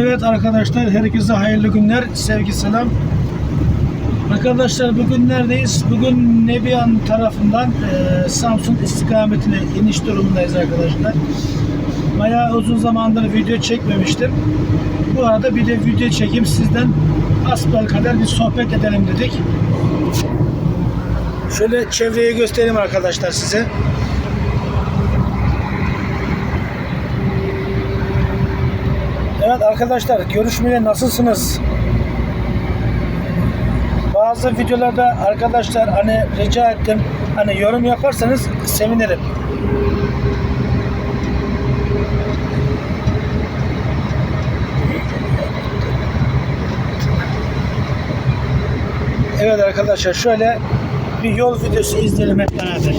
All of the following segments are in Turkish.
Evet arkadaşlar herkese hayırlı günler. Sevgi selam. Arkadaşlar bugün neredeyiz? Bugün Nebiyan tarafından e, Samsun istikametine iniş durumundayız arkadaşlar. Bayağı uzun zamandır video çekmemiştim. Bu arada bir de video çekeyim sizden asbel kadar bir sohbet edelim dedik. Şöyle çevreyi göstereyim arkadaşlar size. Evet arkadaşlar görüşmeye nasılsınız? Bazı videolarda arkadaşlar hani rica ettim hani yorum yaparsanız sevinirim. Evet arkadaşlar şöyle bir yol videosu izleyelim hep beraber.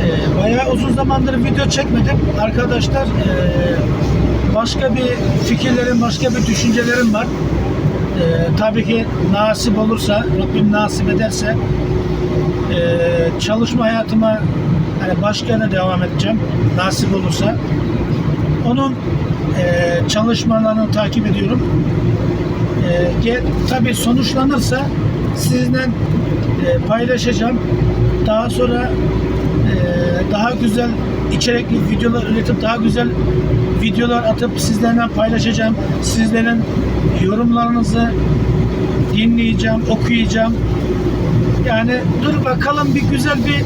Ee, bayağı uzun zamandır video çekmedim. Arkadaşlar ee, başka bir fikirlerim, başka bir düşüncelerim var. Ee, tabii ki nasip olursa, Rabbim nasip ederse ee, çalışma hayatıma hani başka devam edeceğim. Nasip olursa. Onun ee, çalışmalarını takip ediyorum. Ge- tabii sonuçlanırsa sizinle paylaşacağım. Daha sonra daha güzel içerikli videolar üretip daha güzel videolar atıp sizlerle paylaşacağım. Sizlerin yorumlarınızı dinleyeceğim, okuyacağım. Yani dur bakalım bir güzel bir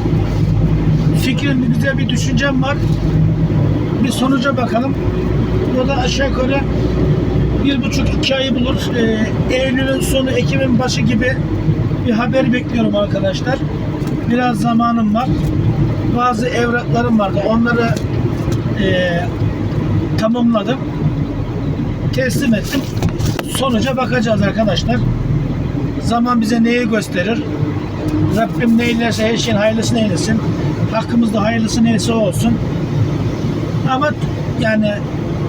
fikrim, bir güzel bir düşüncem var. Bir sonuca bakalım. O da aşağı yukarı bir buçuk iki ayı bulur. Ee, Eylül'ün sonu, Ekim'in başı gibi bir haber bekliyorum arkadaşlar. Biraz zamanım var. Bazı evraklarım vardı. Onları e, tamamladım. Teslim ettim. Sonuca bakacağız arkadaşlar. Zaman bize neyi gösterir? Rabbim neylerse her şeyin hayırlısını eylesin. Hakkımızda hayırlısı neyse o olsun. Ama yani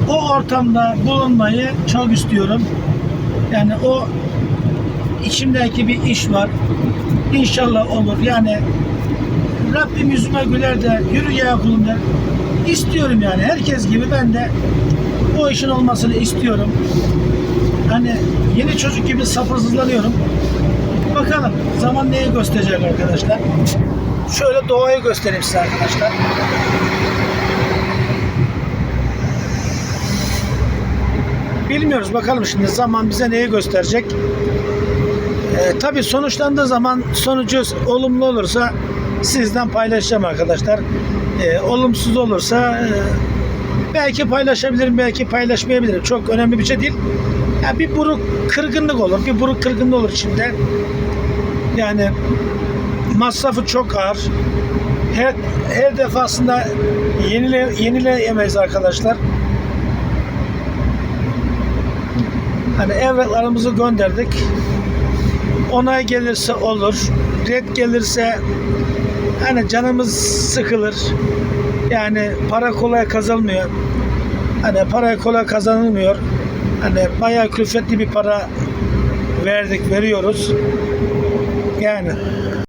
o ortamda bulunmayı çok istiyorum. Yani o içimdeki bir iş var. İnşallah olur. Yani Rabbim yüzüme güler de yürü ya kulum der. İstiyorum yani. Herkes gibi ben de o işin olmasını istiyorum. Hani yeni çocuk gibi sabırsızlanıyorum. Bakalım zaman neyi gösterecek arkadaşlar. Şöyle doğayı göstereyim size arkadaşlar. Bilmiyoruz bakalım şimdi zaman bize neyi gösterecek. Ee, tabii sonuçlandığı zaman sonucu olumlu olursa sizden paylaşacağım arkadaşlar. Ee, olumsuz olursa e, belki paylaşabilirim, belki paylaşmayabilirim. Çok önemli bir şey değil. Ya bir buruk kırgınlık olur, bir buruk kırgınlık olur içinde. Yani masrafı çok ağır. Her, her defasında yenile, yenileyemeyiz arkadaşlar. Hani evraklarımızı gönderdik. Onay gelirse olur. Red gelirse hani canımız sıkılır. Yani para kolay kazanılmıyor. Hani para kolay kazanılmıyor. Hani bayağı külfetli bir para verdik, veriyoruz. Yani